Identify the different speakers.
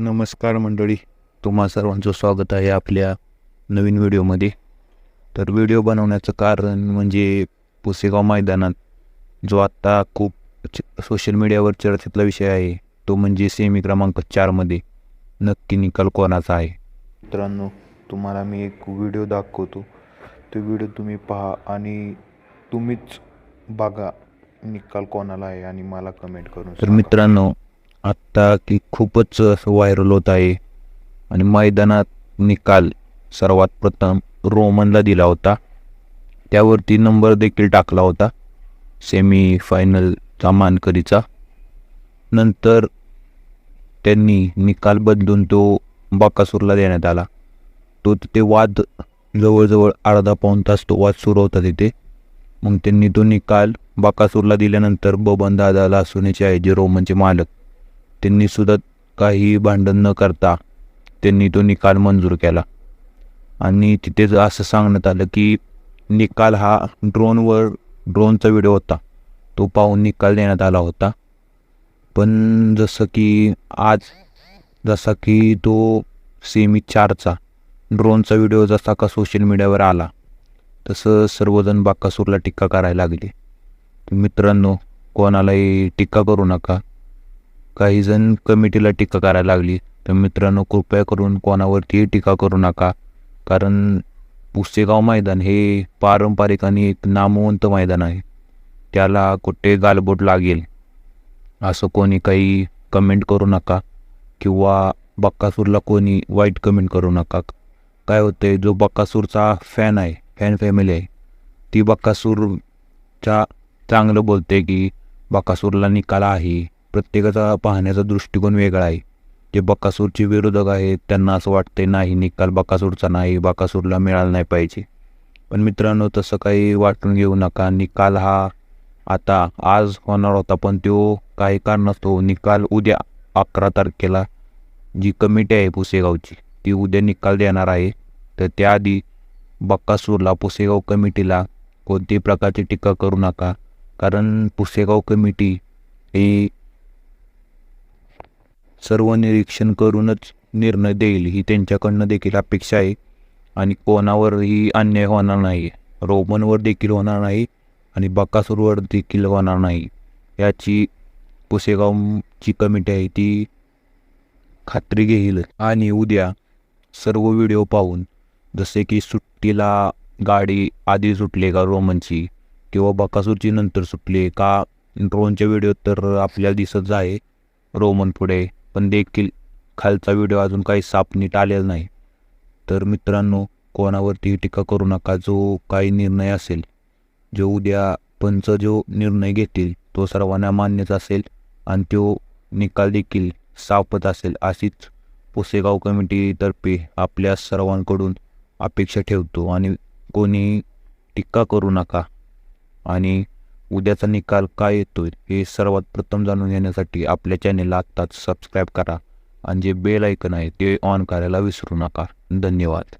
Speaker 1: नमस्कार मंडळी. तुम्हा सर्वांचं स्वागत आहे आपल्या नवीन व्हिडिओमध्ये. तर व्हिडिओ बनवण्याचं कारण म्हणजे पुसेगाव मैदानात जो आत्ता खूप च- सोशल मीडियावर चर्चेतला विषय आहे तो म्हणजे सेमी क्रमांक चारमध्ये नक्की निकाल कोणाचा आहे? मित्रांनो तुम्हाला मी एक व्हिडिओ दाखवतो. तो व्हिडिओ तुम्ही पहा आणि तुम्हीच बघा निकाल कोणाला आहे आणि मला कमेंट करून तर मित्रांनो आत्ता की खूपच व्हायरल होत आहे. आणि मैदानात निकाल सर्वात प्रथम रोमनला दिला होता. त्यावरती नंबर देखील टाकला होता. सेमी फायनलचा मानकरीचा. नंतर त्यांनी निकाल बदलून तो बाकासूरला देण्यात आला. तो ते वाद जवळजवळ अर्धा पाऊण तास तो वाद सुरू होता तिथे. मग त्यांनी तो निकाल बाकासूरला दिल्यानंतर बबन दादा लासुनेचे आहे जे रोमनचे मालक त्यांनी सुद्धा काही भांडण न करता त्यांनी तो निकाल मंजूर केला. आणि तिथेच असं सांगण्यात आलं की निकाल हा ड्रोनवर ड्रोनचा व्हिडिओ होता. तो पाहून निकाल देण्यात आला होता. पण जसं की आज जसा की तो सेमी चारचा ड्रोनचा व्हिडिओ जसा का सोशल मीडियावर आला तसं सर्वजण बाकासूरला टीका करायला लागले. मित्रांनो कोणालाही टीका करू नका. काही जण कमिटीला टीका करायला लागली. तर मित्रांनो कृपया करून कोणावरतीही टीका करू नका. कारण पुसेगाव मैदान हे पारंपरिक आणि एक नामवंत मैदान आहे. त्याला कुठे गालबोट लागेल? असं कोणी काही कमेंट करू नका. किंवा बक्कासूरला कोणी वाईट कमेंट करू नका. काय होतंय जो बक्कासूरचा फॅन आहे फॅन फॅमिली आहे ती बक्कासूरच्या चांगलं बोलते की बक्कासूरला निकाल आहे. प्रत्येकाचा पाहण्याचा दृष्टिकोन वेगळा आहे. जे बकासूरचे विरोधक आहेत त्यांना असं वाटते नाही निकाल बकासूरचा नाही बकासूरला मिळाला नाही पाहिजे. पण मित्रांनो तसं काही वाटून घेऊ नका. निकाल हा आता आज होणार होता पण तो काही कारणास्तव निकाल उद्या अकरा तारखेला जी कमिटी आहे पुसेगावची ती उद्या निकाल देणार आहे. तर त्याआधी बक्कासूरला पुसेगाव कमिटीला कोणत्याही प्रकारची टीका करू नका. कारण पुसेगाव कमिटी ही सर्व निरीक्षण करूनच निर्णय देईल ही त्यांच्याकडनं देखील अपेक्षा आहे. आणि कोणावरही अन्याय होणार नाही. रोमनवर देखील होणार नाही आणि बकासूरवर देखील होणार नाही. याची पुसेगावची कमिटी आहे ती खात्री घेईल. आणि उद्या सर्व व्हिडिओ पाहून जसे की सुट्टीला गाडी आधी सुटली का रोमनची किंवा बकासूरची नंतर सुटली का ड्रोनच्या व्हिडिओ तर आपल्याला दिसत आहे रोमन पुढे. पण देखील खालचा व्हिडिओ अजून काही साप नीट आलेला नाही. तर मित्रांनो कोणावरतीही टीका करू नका जो काही निर्णय असेल जो उद्या पंच जो निर्णय घेतील तो सर्वांना मान्यच असेल आणि तो निकाल देखील सापत असेल अशीच पुसेगाव कमिटीतर्फे आपल्या सर्वांकडून अपेक्षा ठेवतो आणि कोणी टीका करू नका. आणि उद्याचा निकाल काय येतोय हे सर्वात प्रथम जाणून घेण्यासाठी आपल्या चॅनेलला आत्ताच सबस्क्राईब करा आणि जे बेल ऐकन आहे ते ऑन करायला विसरू नका. धन्यवाद.